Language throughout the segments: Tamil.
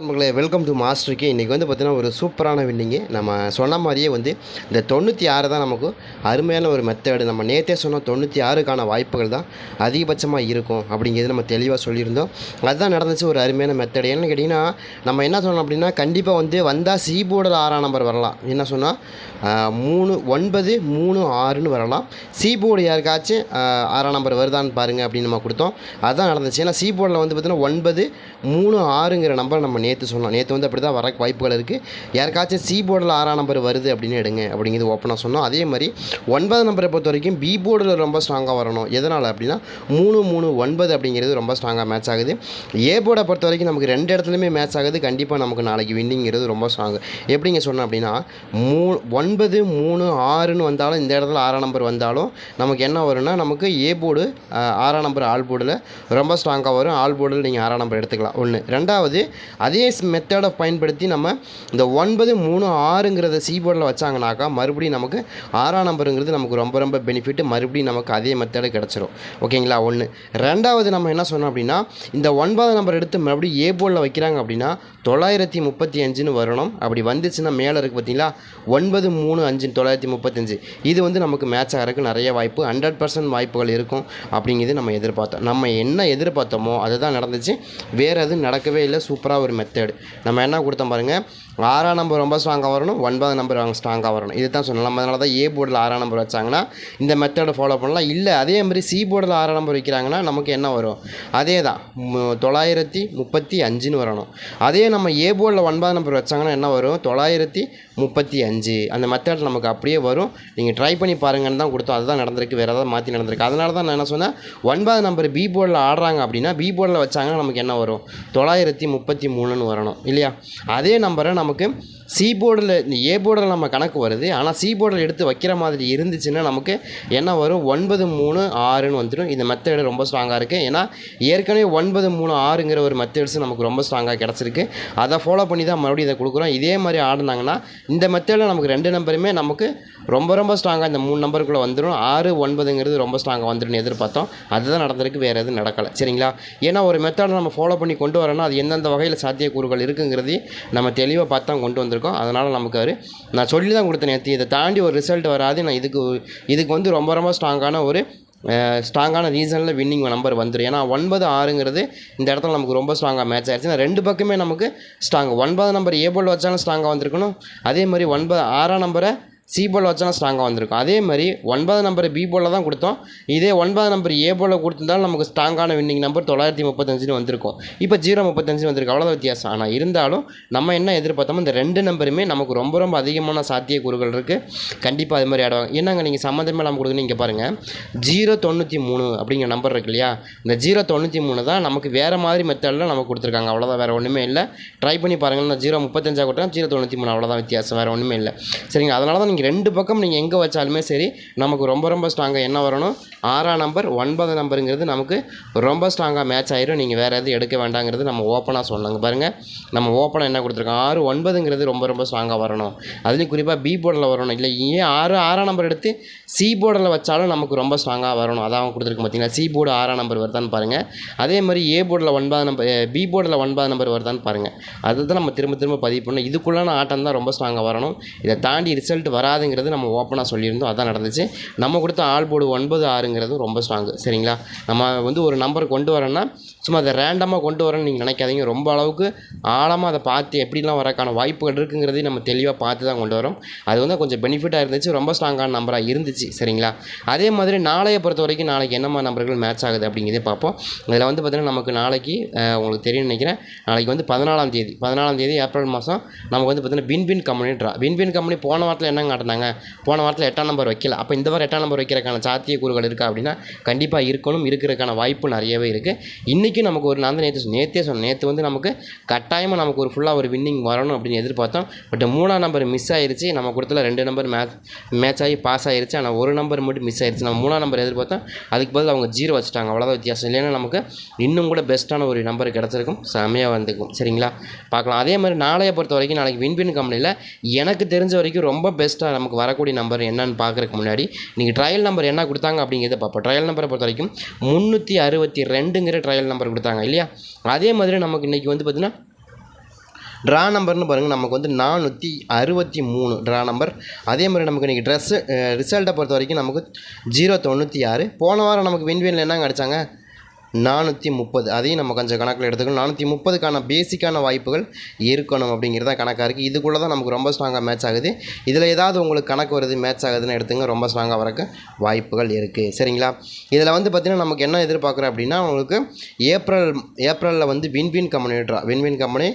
நம்மளே வெல்கம் டு மாஸ்டருக்கு இன்றைக்கி வந்து பார்த்தீங்கன்னா ஒரு சூப்பரான வின்னிங்கு. நம்ம சொன்ன மாதிரியே வந்து இந்த தொண்ணூற்றி ஆறு தான் நமக்கு அருமையான ஒரு மெத்தடு நம்ம நேற்றே சொன்ன தொண்ணூற்றி ஆறுக்கான வாய்ப்புகள் தான் அதிகபட்சமாக இருக்கும் அப்படிங்கிறது நம்ம தெளிவாக சொல்லியிருந்தோம். அதுதான் நடந்துச்சு ஒரு அருமையான மெத்தேடு என்னன்னு கேட்டிங்கன்னா நம்ம என்ன சொன்னோம் அப்படின்னா கண்டிப்பாக வந்து வந்தால் சி போர்டில் ஆறாம் நம்பர் வரலாம். என்ன சொன்னால் மூணு ஒன்பது மூணு ஆறுன்னு வரலாம். சி போர்டு யாருக்காச்சும் ஆறாம் நம்பர் வருதான்னு பாருங்கள் அப்படின்னு நம்ம கொடுத்தோம். அதுதான் நடந்துச்சு. ஏன்னா சி போர்டில் வந்து பார்த்திங்கன்னா ஒன்பது மூணு ஆறுங்கிற நம்பர் நம்ம நேற்று சொன்னோம். நேற்று வந்து அப்படி தான் வர வாய்ப்புகள் இருக்குது யாருக்காச்சும் சி போர்டில் ஆறாம் நம்பர் வருது அப்படின்னு எடுங்க. அப்படிங்கிறது ஓப்பனாக சொன்னோம். அதே மாதிரி ஒன்பது நம்பரை பொறுத்த வரைக்கும் பி போர்டில் ரொம்ப ஸ்ட்ராங்காக வரணும். எதனால் அப்படின்னா மூணு மூணு ஒன்பது அப்படிங்கிறது ரொம்ப ஸ்ட்ராங்காக மேட்ச் ஆகுது. ஏ போர்டை பொறுத்த வரைக்கும் நமக்கு ரெண்டு இடத்துலையுமே மேட்ச் ஆகுது. கண்டிப்பாக நமக்கு நாளைக்கு வின்னிங்கிறது ரொம்ப ஸ்ட்ராங் எப்படிங்க சொன்னோம் அப்படின்னா மூ ஒன்பது மூணு ஆறுன்னு வந்தாலும் இந்த இடத்துல ஆறாம் நம்பர் வந்தாலும் நமக்கு என்ன வரும்னா நமக்கு ஏ போர்டு ஆறாம் நம்பர் ஆல் போர்டில் ரொம்ப ஸ்ட்ராங்காக வரும். ஆல் போர்டில் நீங்கள் ஆறாம் நம்பர் எடுத்துக்கலாம். ஒன்று ரெண்டாவது அதே மெத்தடை பயன்படுத்தி நம்ம இந்த ஒன்பது மூணு ஆறுங்கிறத சி போர்டில் வச்சாங்கனாக்கா மறுபடியும் நமக்கு ஆறாம் நம்பருங்கிறது நமக்கு ரொம்ப ரொம்ப பெனிஃபிட் மறுபடியும் நமக்கு அதே மெத்தடை கிடச்சிரும். ஓகேங்களா ஒன்று ரெண்டாவது நம்ம என்ன சொன்னோம் அப்படின்னா இந்த ஒன்பது நம்பர் எடுத்து மறுபடியும் ஏ போர்டில் வைக்கிறாங்க அப்படின்னா தொள்ளாயிரத்தி முப்பத்தி அஞ்சுன்னு வரணும். அப்படி வந்துச்சுன்னா மேலே இருக்குது பார்த்தீங்களா? ஒன்பது மூணு அஞ்சு தொள்ளாயிரத்தி முப்பத்தஞ்சு இது வந்து நமக்கு மேட்ச் ஆகிறதுக்கு நிறைய வாய்ப்பு. ஹண்ட்ரட் பர்சன்ட் வாய்ப்புகள் இருக்கும் அப்படிங்கிறது நம்ம எதிர்பார்த்தோம். நம்ம என்ன எதிர்பார்த்தோமோ அதுதான் நடந்துச்சு. வேறு எதுவும் நடக்கவே இல்லை. சூப்பராக ஒரு மெத்தட் நம்ம என்ன கொடுத்தோம் பாருங்கள் ஆறாம் நம்பர் ரொம்ப ஸ்ட்ராங்காக வரணும் ஒன்பது நம்பர் அவங்க ஸ்ட்ராங்காக வரணும். இது தான் சொன்னோம் நம்ம அதனால தான் ஏ போர்டில் ஆறாம் நம்பர் வச்சாங்கன்னா இந்த மெத்தடை ஃபாலோ பண்ணலாம். இல்லை அதே மாதிரி சி போர்டில் ஆறாம் நம்பர் வைக்கிறாங்கன்னா நமக்கு என்ன வரும்? அதே தான். தொள்ளாயிரத்தி முப்பத்தி அஞ்சுன்னு வரணும். அதே நம்ம ஏ போர்டில் ஒன்பது நம்பர் வச்சாங்கன்னா என்ன வரும்? தொள்ளாயிரத்தி முப்பத்தி அஞ்சு. அந்த மெத்தட் நமக்கு அப்படியே வரும். நீங்கள் ட்ரை பண்ணி பாருங்கன்னு தான் கொடுத்தோம். அதுதான் நடந்திருக்கு. வேறு ஏதாவது மாற்றி நடந்திருக்கு. அதனால தான் நான் என்ன சொன்னேன்? ஒன்பது நம்பர் பி போர்டில் ஆடுறாங்க அப்படின்னா பி போர்டில் வச்சாங்கன்னா நமக்கு என்ன வரும்? தொள்ளாயிரத்தி முப்பத்தி மூணு மூணுன்னு வரணும். இல்லையா? அதே நம்பரை நமக்கு சி போர்டில் இந்த ஏ போர்டில் நம்ம கணக்கு வருது. ஆனால் சி போர்டில் எடுத்து வைக்கிற மாதிரி இருந்துச்சுன்னா நமக்கு என்ன வரும்? ஒன்பது மூணு ஆறுன்னு வந்துடும் இந்த மெத்தேடு ரொம்ப ஸ்ட்ராங்காக இருக்குது ஏன்னா ஏற்கனவே ஒன்பது மூணு ஆறுங்கிற ஒரு மெத்தேட்ஸ் நமக்கு ரொம்ப ஸ்ட்ராங்காக கிடச்சிருக்கு. அதை ஃபாலோ பண்ணி தான் மறுபடியும் இதை கொடுக்குறோம். இதே மாதிரி ஆடினாங்கன்னா இந்த மெத்தேடில் நமக்கு ரெண்டு நம்பருமே நமக்கு ரொம்ப ரொம்ப ஸ்ட்ராங்காக இந்த மூணு நம்பருக்குள்ளே வந்துடும் ஆறு ஒன்பதுங்கிறது ரொம்ப ஸ்ட்ராங்காக வந்துடும் எதிர்பார்த்தோம். அதுதான் நடந்திருக்கு. வேறு எதுவும் நடக்கலை. சரிங்களா? ஏன்னா ஒரு மெத்தடை நம்ம ஃபாலோ பண்ணி கொண்டு வரோன்னா அது எந்தெந்த வகையில் சாத்தியக்கூறுகள் இருக்குங்கிறதையும் நம்ம தெளிவாக பார்த்து தான் கொண்டு வந்திருக்கோம் அதனால் நமக்கு அவர் நான் சொல்லி தான் கொடுத்தேன் நேற்று இதை தாண்டி ஒரு ரிசல்ட் வராது. நான் இதுக்கு இதுக்கு வந்து ரொம்ப ரொம்ப ஸ்ட்ராங்கான ஒரு ஸ்ட்ராங்கான ரீசனில் வின்னிங் நம்பர் வந்துடும் ஏன்னா ஒன்பது ஆறுங்கிறது இந்த இடத்துல நமக்கு ரொம்ப ஸ்ட்ராங்காக மேட்ச் ஆயிடுச்சு ரெண்டு பக்கமே நமக்கு ஸ்ட்ராங் ஒன்பது நம்பர் ஏ போல் வச்சாலும் ஸ்ட்ராங்காக வந்திருக்கணும். அதே மாதிரி ஒன்பது ஆறாம் நம்பரை சி போல் வச்சாலும் ஸ்ட்ராங்காக வந்திருக்கும். அதே மாதிரி ஒன்பது நம்பர் பி போலில் தான் கொடுத்தோம். இதே ஒன்பது நம்பர் ஏ போலில் கொடுத்திருந்தாலும் நமக்கு ஸ்ட்ராங்கான வின்னிங் நம்பர் தொள்ளாயிரத்தி முப்பத்தஞ்சுன்னு வந்திருக்கும். இப்போ ஜீரோ முப்பத்தஞ்சு வந்திருக்கு. அவ்வளோதான் வித்தியாசம். ஆனால் இருந்தாலும் நம்ம என்ன எதிர்பார்த்தோமோ இந்த ரெண்டு நம்பருமே நமக்கு ரொம்ப ரொம்ப அதிகமான சாத்தியக்கூறுகள் இருக்குது கண்டிப்பாக அது மாதிரி ஆடுவாங்க. என்னங்க நீங்கள் சம்மந்தமே இல்லாமல் கொடுக்குறீங்க இங்கே பாருங்கள் ஜீரோ தொண்ணூற்றி மூணு அப்படிங்கிற நம்பர் இருக்கு இல்லையா? இந்த ஜீரோ தொண்ணூற்றி மூணு தான் நமக்கு வேறு மாதிரி மெத்தடில் நமக்கு கொடுத்துருக்காங்க. அவ்வளோதான் வேறு ஒன்றுமே இல்லை. ட்ரை பண்ணி பாருங்கள் நான் ஜீரோ முப்பத்தஞ்சாக கொடுத்தேன். ஜீரோ தொண்ணூற்றி மூணு அவ்வளோதான் வித்தியாசம். வேறு ஒன்றுமே இல்லை. சரிங்க. அதனால தான் நீங்கள் ரெண்டு பக்கம் நீங்கள் எங்கே வச்சாலுமே சரி நமக்கு ரொம்ப ரொம்ப ஸ்ட்ராங்காக என்ன வரணும்? ஆறாம் நம்பர் ஒன்பது நம்பருங்கிறது நமக்கு ரொம்ப ஸ்ட்ராங்காக மேட்ச் ஆயிரும். நீங்கள் வேறு எதுவும் எடுக்க வேண்டாங்கிறது நம்ம ஓப்பனாக சொன்னாங்க பாருங்கள் நம்ம ஓப்பனாக என்ன கொடுத்துருக்கோம்? ஆறு ஒன்பதுங்கிறது ரொம்ப ரொம்ப ஸ்ட்ராங்காக வரணும். அதுலேயும் குறிப்பாக பி போர்டில் வரணும். இல்லை ஏன் ஆறு ஆறாம் நம்பர் எடுத்து சி போர்டில் வச்சாலும் நமக்கு ரொம்ப ஸ்ட்ராங்காக வரணும். அதான் அவங்க கொடுத்துருக்கு பார்த்தீங்கன்னா சி போர்டு ஆறாம் நம்பர் வருதான்னு பாருங்கள் அதே மாதிரி ஏ போர்டில் ஒன்பது நம்பர் பி போர்டில் ஒன்பது நம்பர் வருதான்னு பாருங்கள் அதுதான் நம்ம திரும்ப திரும்ப பதிவு பண்ணணும். இதுக்குள்ளான ஆட்டம் தான் ரொம்ப ஸ்ட்ராங்காக வரணும். இதை தாண்டி ரிசல்ட் வர வராதுங்கிறது நம்ம ஓப்பனாக சொல்லியிருந்தோம். அதான் நடந்துச்சு. நம்ம கொடுத்த ஆல் போர்டு ஒன்பது ஆறுங்கிறது ரொம்ப ஸ்ட்ராங்கு சரிங்களா? நம்ம வந்து ஒரு நம்பர் கொண்டு வரேன்னா சும்மா அதை ரேண்டமாக கொண்டு வரேன்னு நீங்கள் நினைக்காதீங்க. ரொம்ப அளவுக்கு ஆழமாக அதை பார்த்து எப்படிலாம் வரக்கான வாய்ப்புகள் இருக்குங்கிறதையும் நம்ம தெளிவாக பார்த்து தான் கொண்டு வரோம் அது வந்து கொஞ்சம் பெனிஃபிட்டாக இருந்துச்சு. ரொம்ப ஸ்ட்ராங்கான நம்பராக இருந்துச்சு. சரிங்களா? அதே மாதிரி நாளையை பொறுத்த வரைக்கும் நாளைக்கு என்னமா நம்பர்கள் மேட்ச் ஆகுது அப்படிங்கிறதே பார்ப்போம். இதில் வந்து பார்த்திங்கன்னா நமக்கு நாளைக்கு உங்களுக்கு தெரியும்னு நினைக்கிறேன். நாளைக்கு வந்து பதினாலாம் தேதி. பதினாலாம் தேதி ஏப்ரல் மாதம் நமக்கு வந்து பார்த்திங்கன்னா பின்பின் கம்பெனி ட்ரா பின்பின் கம்பெனி போன வாரத்தில் என்னங்க காட்டினாங்க போன வாரத்தில் எட்டாம் நம்பர் வைக்கல. அப்போ இந்த வாரம் எட்டாம் நம்பர் வைக்கிறதுக்கான சாத்தியக்கூறுகள் இருக்கா அப்படின்னா கண்டிப்பாக இருக்கணும். இருக்கிறதுக்கான வாய்ப்பு நிறையவே இருக்குது இன்றைக்கும் நமக்கு ஒரு நான் தான் நேற்று நேற்றே சொன்னேன். நேற்று வந்து நமக்கு கட்டாயமாக நமக்கு ஒரு ஃபுல்லாக ஒரு வின்னிங் வரணும் அப்படின்னு எதிர்பார்த்தோம். பட் மூணாம் நம்பர் மிஸ் ஆயிடுச்சு நம்ம கொடுத்துல ரெண்டு நம்பர் மேட்ச் மேட்ச் ஆகி பாஸ் ஆயிடுச்சு ஆனால் ஒரு நம்பர் மட்டும் மிஸ் ஆயிடுச்சு நம்ம மூணாம் நம்பர் எதிர்பார்த்தோம். அதுக்கு பதில் அவங்க ஜீரோ வச்சுட்டாங்க. அவ்வளோதான் வித்தியாசம். இல்லைன்னா நமக்கு இன்னும் கூட பெஸ்ட்டான ஒரு நம்பர் கிடச்சிருக்கும். செமையாக வந்துக்கும். சரிங்களா? பார்க்கலாம். அதே மாதிரி நாளைய பொறுத்த வரைக்கும் நாளைக்கு வின்பின் கம்பெனியில் எனக்கு தெரிஞ்ச வரைக்கும் ரொம்ப பெஸ்ட்டாக நமக்கு வரக்கூடிய நம்பர் என்னன்னு பார்க்குறதுக்கு முன்னாடி நீங்கள் ட்ரையல் நம்பர் என்ன கொடுத்தாங்க அப்படிங்கிறத பார்ப்போம். ட்ரையல் நம்பரை பொறுத்த வரைக்கும் முந்நூற்றி அறுபத்தி ரெண்டுங்கிற ட்ரையல் நம்பர் கொடுத்தாங்க இல்லையா? அதே மாதிரி நமக்கு இன்றைக்கி வந்து பார்த்திங்கன்னா ட்ரா நம்பர்னு பாருங்கள் நமக்கு வந்து நானூற்றி அறுபத்தி மூணு ட்ரா நம்பர் அதே மாதிரி நமக்கு இன்றைக்கி ட்ரெஸ்ஸு ரிசல்ட்டை பொறுத்த வரைக்கும் நமக்கு ஜீரோ தொண்ணூற்றி ஆறு. போன வாரம் நமக்கு விண்வெளியில் என்னங்க அடித்தாங்க நானூற்றி முப்பது. அதையும் நம்ம கொஞ்சம் கணக்கில் எடுத்துக்கணும். நானூற்றி முப்பதுக்கான பேசிக்கான வாய்ப்புகள் இருக்கணும் அப்படிங்கிறத கணக்காக இருக்குது இதுக்குள்ளே தான் நமக்கு ரொம்ப ஸ்ட்ராங்காக மேட்ச் ஆகுது. இதில் ஏதாவது உங்களுக்கு கணக்கு வருது மேட்ச் ஆகுதுன்னு எடுத்துங்க. ரொம்ப ஸ்ட்ராங்காக வரக்கு வாய்ப்புகள் இருக்குது சரிங்களா? இதில் வந்து பார்த்திங்கன்னா நமக்கு என்ன எதிர்பார்க்குறோம் அப்படின்னா உங்களுக்கு ஏப்ரல் ஏப்ரலில் வந்து win win company draw win win company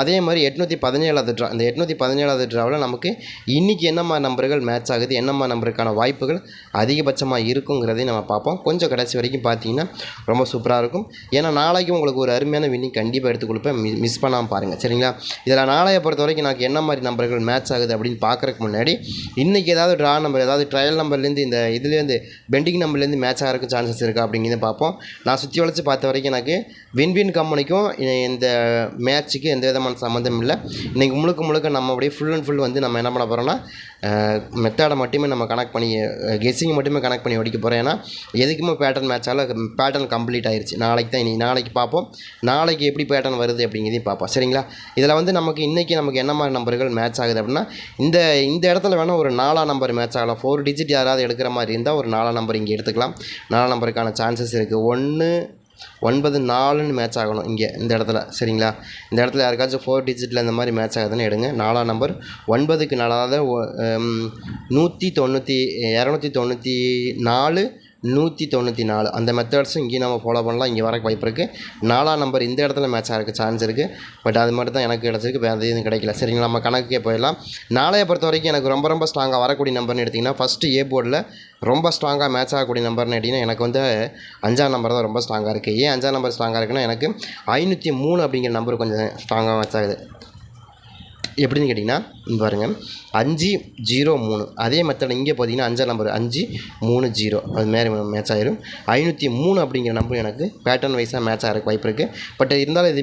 அதே மாதிரி எட்நூற்றி பதினேழாவது ட்ரா இந்த எட்நூற்றி பதினேழாவது ட்ராவில் நமக்கு இன்றைக்கி என்னம்மா நம்பர்கள் மேட்ச் ஆகுது என்னம்மா நம்பருக்கான வாய்ப்புகள் அதிகபட்சமாக இருக்குங்கிறதையும் நம்ம பார்ப்போம். கொஞ்சம் கடைசி வரைக்கும் பார்த்தீங்கன்னா ரொம்ப சூப்பராக இருக்கும். ஏன்னா நாளைக்கு உங்களுக்கு ஒரு அருமையான வின்னிங் கண்டிப்பாக எடுத்து கொடுப்பேன். மி மிஸ் பண்ணாமல் பாருங்கள் சரிங்களா? இதில் நாளைய பொறுத்த வரைக்கும் எனக்கு என்ன மாதிரி நம்பர்கள் மேட்ச் ஆகுது அப்படின்னு பார்க்குறக்கு முன்னாடி இன்றைக்கி ஏதாவது ட்ரா நம்பர் ஏதாவது ட்ரையல் நம்பர்லேருந்து இந்த இதுலேருந்து பெண்டிங் நம்பர்லேருந்து மேட்ச் ஆகிறதுக்கு சான்சஸ் இருக்கா அப்படிங்கிறத பார்ப்போம். நான் சுற்றி வளைச்சு பார்த்த வரைக்கும் எனக்கு வின்வின் கம்பெனிக்கும் இந்த மேட்ச்சுக்கு எந்த விதமான சம்மந்தம் இல்லை. இன்றைக்கி முழுக்க முழுக்க நம்ம அப்படியே ஃபுல் அண்ட் ஃபுல் வந்து நம்ம என்ன பண்ண போகிறோம்னா மெத்தடை மட்டுமே நம்ம கனெக்ட் பண்ணி கெஸ்ஸிங் மட்டுமே கனெக்ட் பண்ணி ஒடிக்க போகிறோம் ஏன்னா எதுக்குமே பேட்டர்ன் மேட்சால் பேட்டர்ன் கம்ப்ளீட் ஆயிடுச்சு நாளைக்கு தான் இனி நாளைக்கு பார்ப்போம். நாளைக்கு எப்படி பேட்டர்ன் வருது அப்படிங்கிறதையும் பார்ப்போம். சரிங்களா? இதில் வந்து நமக்கு இன்றைக்கி நமக்கு என்ன மாதிரி நம்பர்கள் மேட்ச் ஆகுது அப்படின்னா இந்த இந்த இடத்துல வேணால் ஒரு நாலாம் நம்பர் மேட்ச் ஆகலாம். ஃபோர் டிஜிட் யாராவது எடுக்கிற மாதிரி இருந்தால் ஒரு நாலாம் நம்பர் இங்கே எடுத்துக்கலாம். நாலாம் நம்பருக்கான சான்சஸ் இருக்குது ஒன்று ஒன்பது நாலுன்னு மேட்ச் ஆகணும் இங்கே இந்த இடத்துல சரிங்களா? இந்த இடத்துல யாருக்காச்சும் ஃபோர் டிஜிட்டில் இந்த மாதிரி மேட்ச் ஆகுதுன்னு எடுங்க. நாலாம் நம்பர் ஒன்பதுக்கு நாலாவது ஒ- நூற்றி தொண்ணூற்றி இரநூத்தி தொண்ணூற்றி நாலு நூற்றி தொண்ணூற்றி நாலு. அந்த மெத்தட்ஸும் இங்கேயும் நம்ம ஃபாலோ பண்ணலாம். இங்கே வரக்கு வாய்ப்பு இருக்குது நாலாம் நம்பர் இந்த இடத்துல மேட்ச் ஆகிறதுக்கு சான்ஸ் இருக்குது பட் அது மட்டும் தான் எனக்கு கிடச்சிருக்கு. வேறு எதுவும் கிடைக்கல. சரிங்களா? நம்ம கணக்குக்கே போயிடலாம். நாளைய பொறுத்த வரைக்கும் எனக்கு ரொம்ப ரொம்ப ஸ்ட்ராங்காக வரக்கூடிய நம்பர்னு எடுத்திங்கன்னா ஃபஸ்ட்டு ஏ போர்டில் ரொம்ப ஸ்ட்ராங்காக மேட்ச் ஆகக்கூடிய நம்பர்னு கேட்டிங்கன்னா எனக்கு வந்து அஞ்சாம் நம்பர் தான் ரொம்ப ஸ்ட்ராங்காக இருக்குது ஏன் அஞ்சாம் நம்பர் ஸ்ட்ராங்காக இருக்குன்னா எனக்கு ஐநூற்றி மூணு அப்படிங்கிற நம்பர் கொஞ்சம் ஸ்ட்ராங்காக மேட்ச் ஆகுது. எப்படின்னு கேட்டிங்கன்னா பாருங்கள் பாருங்க. அஞ்சு ஜீரோ மூணு. அதே மெத்தட் இங்கே பார்த்தீங்கன்னா அஞ்சாம் நம்பர் அஞ்சு மூணு ஜீரோ. அது மேலே மேட்ச் ஆயிரும். ஐநூற்றி மூணு அப்படிங்கிற நம்பர் எனக்கு பேட்டர்ன் வைஸாக மேட்ச் ஆகிறக்கு வாய்ப்பு இருக்குது பட் இருந்தாலும் இது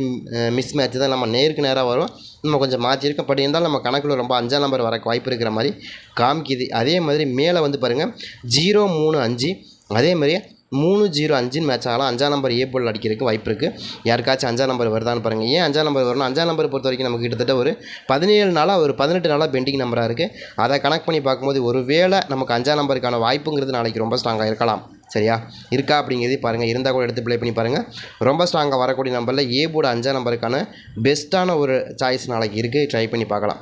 மிஸ் மேட்ச் தான். நம்ம நேருக்கு நேராக வரும். நம்ம கொஞ்சம் மாற்றிருக்கோம் பட் இருந்தாலும் நம்ம கணக்கில் ரொம்ப அஞ்சாம் நம்பர் வரக்கு வாய்ப்பு இருக்கிற மாதிரி காமிக்குது. அதே மாதிரி மேலே வந்து பாருங்கள் ஜீரோ மூணு அஞ்சு. அதே மாதிரி மூணு ஜீரோ அஞ்சுன்னு மேட்ச் ஆகலாம். அஞ்சாம் நம்பர் ஏ போல் அடிக்கிறதுக்கு வாய்ப்பு இருக்குது யாருக்காச்சும் அஞ்சாம் நம்பர் வருதான்னு பாருங்கள் ஏன் அஞ்சாம் நம்பர் வரணும் அஞ்சாம் நம்பர் பொறுத்த வரைக்கும் நமக்கு கிட்டத்தட்ட ஒரு பதினேழு நாளாக ஒரு பதினெட்டு நாளாக பெண்டிங் நம்பராக இருக்குது அதை கனெக்ட் பண்ணி பார்க்கும்போது ஒரு வேளை நமக்கு அஞ்சாம் நம்பருக்கான வாய்ப்புங்கிறது நாளைக்கு ரொம்ப ஸ்ட்ராங்காக இருக்கலாம். சரியா? இருக்கா அப்படிங்கிறதே பாருங்கள் இருந்தால் கூட எடுத்து ப்ளே பண்ணி பாருங்கள் ரொம்ப ஸ்ட்ராங்காக வரக்கூடிய நம்பரில் ஏ போட அஞ்சாம் நம்பருக்கான பெஸ்ட்டான ஒரு சாய்ஸ் நாளைக்கு இருக்குது ட்ரை பண்ணி பார்க்கலாம்.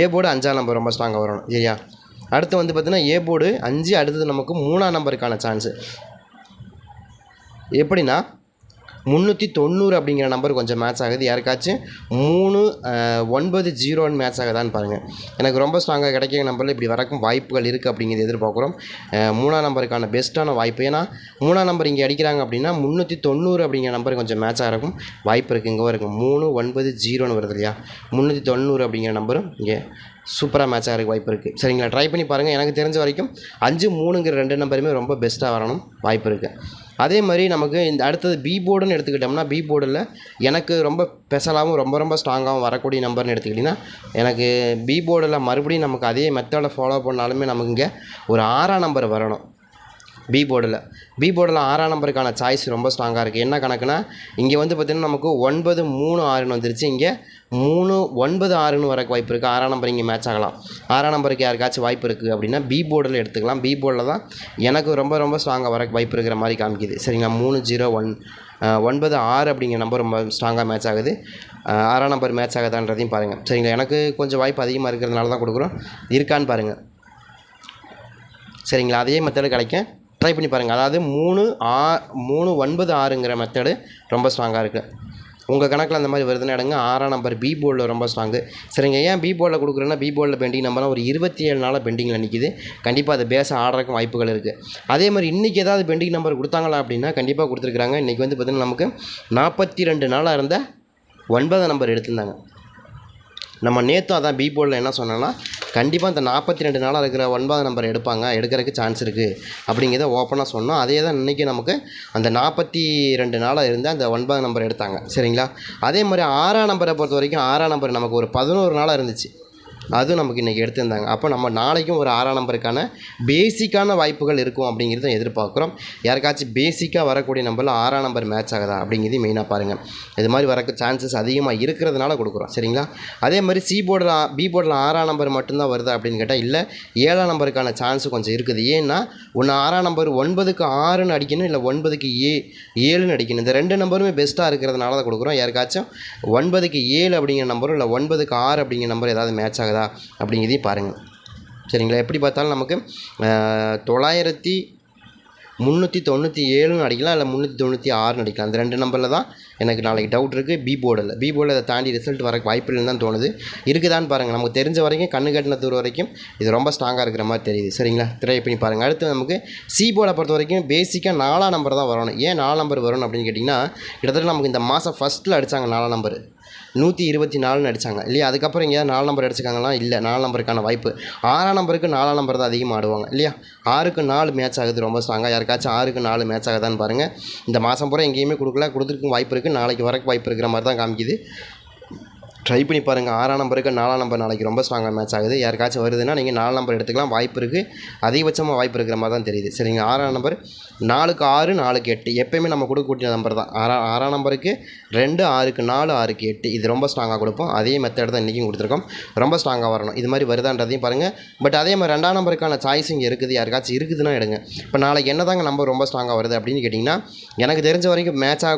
ஏ போட அஞ்சாம் நம்பர் ரொம்ப ஸ்ட்ராங்காக வரணும். சரியா? அடுத்து வந்து பார்த்தீங்கன்னா ஏ போர்டு அஞ்சு அடுத்தது நமக்கு மூணாம் நம்பருக்கான சான்ஸு எப்படின்னா முந்நூற்றி தொண்ணூறு அப்படிங்கிற நம்பர் கொஞ்சம் மேட்ச் ஆகுது. யாருக்காச்சும் மூணு ஒன்பது ஜீரோன்னு மேட்ச் ஆகுதான்னு பாருங்கள் எனக்கு ரொம்ப ஸ்ட்ராங்காக கிடைக்கிற நம்பரில் இப்படி வரக்கும் வாய்ப்புகள் இருக்குது அப்படிங்கிறது எதிர்பார்க்குறோம். மூணாம் நம்பருக்கான பெஸ்ட்டான வாய்ப்பு. ஏன்னா மூணாம் நம்பர் இங்கே அடிக்கிறாங்க அப்படின்னா முந்நூற்றி தொண்ணூறு அப்படிங்கிற நம்பர் கொஞ்சம் மேட்ச் ஆகிருக்கும் வாய்ப்பு இருக்குது இங்கே இருக்கும் மூணு ஒன்பது ஜீரோன்னு வருது இல்லையா? முந்நூற்றி தொண்ணூறு அப்படிங்கிற நம்பரும் இங்கே சூப்பராக மேட்ச் ஆகிறதுக்கு வாய்ப்பு இருக்குது சரிங்களா ட்ரை பண்ணி பாருங்கள் எனக்கு தெரிஞ்ச வரைக்கும் அஞ்சு மூணுங்கிற ரெண்டு நம்பருமே ரொம்ப பெஸ்ட்டாக வரணும் வாய்ப்பு இருக்குது அதே மாதிரி நமக்கு இந்த அடுத்தது பி போர்டுன்னு எடுத்துக்கிட்டோம்னா பி போர்டில் எனக்கு ரொம்ப ஸ்பெஷலாகவும் ரொம்ப ரொம்ப ஸ்ட்ராங்காகவும் வரக்கூடிய நம்பர்னு எடுத்துக்கிட்டிங்கன்னா எனக்கு பி போர்டில் மறுபடியும் நமக்கு அதே மெத்தடை ஃபாலோ பண்ணாலுமே நமக்கு இங்கே ஒரு ஆறாம் நம்பர் வரணும். பி போர்டில் பி போர்டில் ஆறாம் நம்பருக்கான சாய்ஸ் ரொம்ப ஸ்ட்ராங்காக இருக்குது என்ன கணக்குனா இங்கே வந்து பார்த்திங்கன்னா நமக்கு ஒன்பது மூணு ஆறுன்னு வந்துருச்சு. இங்கே மூணு ஒன்பது ஆறுன்னு வரக்கு வாய்ப்பு இருக்குது ஆறாம் நம்பர் இங்கே மேட்ச் ஆகலாம். ஆறாம் நம்பருக்கு யாருக்காச்சும் வாய்ப்பு இருக்குது அப்படின்னா பி போர்டில் எடுத்துக்கலாம். பி போர்டில் தான் எனக்கு ரொம்ப ரொம்ப ஸ்ட்ராங்காக வரக்கு வாய்ப்பு இருக்கிற மாதிரி காமிக்குது. சரிங்களா? மூணு ஜீரோ ஒன் ஒன்பது ஆறு அப்படிங்கிற நம்பர் ரொம்ப ஸ்ட்ராங்காக மேட்ச் ஆகுது. ஆறாம் நம்பர் மேட்ச் ஆகுதான்றதையும் பாருங்கள் சரிங்களா? எனக்கு கொஞ்சம் வாய்ப்பு அதிகமாக இருக்கிறதுனால தான் கொடுக்குறோம். இருக்கான்னு பாருங்கள் சரிங்களா? அதே மெத்தடு கிடைக்கும் ட்ரை பண்ணி பாருங்கள் அதாவது மூணு ஆ மூணு ஒன்பது ஆறுங்கிற மெத்தடு ரொம்ப ஸ்ட்ராங்காக இருக்குது உங்கள் கணக்கில் அந்த மாதிரி வருதுன்னு இடங்க ஆறாம் நம்பர் பி போர்டில் ரொம்ப ஸ்ட்ராங்கு சரிங்க. ஏன் பி போர்டில் கொடுக்குறேன்னா பி போர்டில் பெண்டிங் நம்பர்லாம் ஒரு இருபத்தி ஏழு நாளாக பெண்டிங்கில் நிற்கிது கண்டிப்பாக அதை பேச ஆடுறதுக்கு வாய்ப்புகள் இருக்குது அதே மாதிரி இன்றைக்கி ஏதாவது பெண்டிங் நம்பர் கொடுத்தாங்களா அப்படின்னா கண்டிப்பாக கொடுத்துருக்குறாங்க. இன்றைக்கி வந்து பார்த்திங்கன்னா நமக்கு நாற்பத்தி ரெண்டு நாளாக இருந்த ஒன்பதாம் நம்பர் எடுத்திருந்தாங்க. நம்ம நேற்றும் அதான் பி போர்டில் என்ன சொன்னோன்னா கண்டிப்பாக இந்த நாற்பத்தி ரெண்டு நாளாக இருக்கிற ஒன்பது நம்பர் எடுப்பாங்க எடுக்கிறதுக்கு சான்ஸ் இருக்குது அப்படிங்கிறத ஓப்பனாக சொன்னோம். அதே தான் இன்றைக்கி நமக்கு அந்த நாற்பத்தி ரெண்டு நாளாக இருந்து அந்த ஒன்பது நம்பர் எடுத்தாங்க. சரிங்களா? அதே மாதிரி ஆறாம் நம்பரை பொறுத்த வரைக்கும் ஆறாம் நம்பர் நமக்கு ஒரு பதினோரு நாளாக இருந்துச்சு. அதுவும் நமக்கு இன்றைக்கி எடுத்திருந்தாங்க. அப்போ நம்ம நாளைக்கும் ஒரு ஆறாம் நம்பருக்கான பேசிக்கான வாய்ப்புகள் இருக்கும் அப்படிங்கிறத எதிர்பார்க்குறோம். யாருக்காச்சும் பேசிக்காக வரக்கூடிய நம்பரில் ஆறாம் நம்பர் மேட்ச் ஆகுதா அப்படிங்கிறது மெயினாக பாருங்கள் இது மாதிரி வரக்கு சான்சஸ் அதிகமாக இருக்கிறதுனால கொடுக்குறோம். சரிங்களா? அதே மாதிரி சி போர்டில் பி போர்டில் ஆறாம் நம்பர் மட்டும்தான் வருதா அப்படின்னு கேட்டால் இல்லை ஏழாம் நம்பருக்கான சான்ஸ் கொஞ்சம் இருக்குது. ஏன்னா ஒன்று ஆறாம் நம்பர் ஒன்பதுக்கு ஆறுன்னு அடிக்கணும் இல்லை ஒன்பதுக்கு ஏ ஏழுன்னு அடிக்கணும். இந்த ரெண்டு நம்பருமே பெஸ்ட்டாக இருக்கிறதுனால தான் கொடுக்குறோம். யாருக்காச்சும் ஒன்பதுக்கு ஏழு அப்படிங்கிற நம்பரும் இல்லை ஒன்பதுக்கு ஆறு அப்படிங்கிற நம்பர் ஏதாவது மேட்ச் ஆகுதா அப்படிங்கிறதையும் பாருங்கள் சரிங்களா? எப்படி பார்த்தாலும் நமக்கு தொள்ளாயிரத்தி முந்நூற்றி தொண்ணூற்றி ஏழுன்னு அடிக்கலாம் இல்லை முந்நூற்றி தொண்ணூற்றி ஆறுன்னு அடிக்கலாம். அந்த ரெண்டு நம்பரில் தான் எனக்கு நாளைக்கு டவுட் இருக்குது பி போர்டில் பி போர்டில் அதை தாண்டி ரிசல்ட் வர வாய்ப்பு இல்லைன்னு தான் தோணுது. இருக்குதான்னு பாருங்கள் நமக்கு தெரிஞ்ச வரைக்கும் கண்ணு கட்டின தூரம் வரைக்கும் இது ரொம்ப ஸ்ட்ராங்காக இருக்கிற மாதிரி தெரியுது. சரிங்களா? ட்ரை பண்ணி பாருங்கள் அடுத்து நமக்கு சி போர்டை பொறுத்த வரைக்கும் பேசிக்காக நாலாம் நம்பர் தான் வரணும். ஏன் நாலாம் நம்பர் வரணும் அப்படின்னு கேட்டிங்கன்னா கிட்டத்தட்ட நமக்கு இந்த மாதம் ஃபஸ்ட்டில் அடித்தாங்க நாலாம் நம்பர் நூற்றி இருபத்தி நாலுன்னு அடித்தாங்க இல்லையா? அதுக்கப்புறம் எங்கேயாவது நாலு நம்பர் அடிச்சிருக்காங்களா? இல்லை. நாலு நம்பருக்கான வாய்ப்பு. ஆறாம் நம்பருக்கு நாலாம் நம்பர் தான் அதிகமாக ஆடுவாங்க. இல்லையா? ஆறுக்கு நாலு மேட்ச் ஆகுது ரொம்ப ஸ்ட்ராங்காக யாருக்காச்சும் ஆறுக்கு நாலு மேட்ச் ஆகுதான்னு பாருங்கள் இந்த மாதம் பூரா எங்கேயுமே கொடுக்கல. கொடுத்துருக்கும் வாய்ப்பு இருக்குது நாளைக்கு வரக்கு வாய்ப்பு இருக்கிற மாதிரி தான் காமிக்குது. ட்ரை பண்ணி பாருங்கள் ஆறாம் நம்பருக்கு நாலாம் நம்பர் நாளைக்கு ரொம்ப ஸ்ட்ராங்காக மேட்ச் ஆகுது. யாருக்காச்சும் வருதுன்னா நீங்கள் நாலு நம்பர் எடுத்துக்கலாம். வாய்ப்பு இருக்குது அதிகபட்சமாக வாய்ப்பு இருக்கிற மாதிரி தான் தெரியுது. சரிங்க. ஆறாம் நம்பர் நாலுக்கு ஆறு நாலுக்கு எட்டு. எப்பயுமே நம்ம கொடுக்கக்கூடிய நம்பர் தான். ஆறாம் ஆறாம் நம்பருக்கு ரெண்டு ஆறுக்கு நாலு ஆறுக்கு எட்டு. இது ரொம்ப ஸ்ட்ராங்காக கொடுப்போம். அதே மெத்தட் தான் இன்றைக்கும் கொடுத்துருக்கோம். ரொம்ப ஸ்ட்ராங்காக வரணும். இது மாதிரி வருதான்றதையும் பாருங்கள் பட் அதே மாதிரி ரெண்டாம் நம்பருக்கான சாய்ஸ் இங்கே இருக்குது. யாருக்காச்சும் இருக்குதுன்னா எடுங்க. இப்போ நாளைக்கு என்ன தாங்க நம்பர் ரொம்ப ஸ்ட்ராங்காக வருது அப்படின்னு கேட்டிங்கன்னா எனக்கு தெரிஞ்ச வரைக்கும் மேட்ச்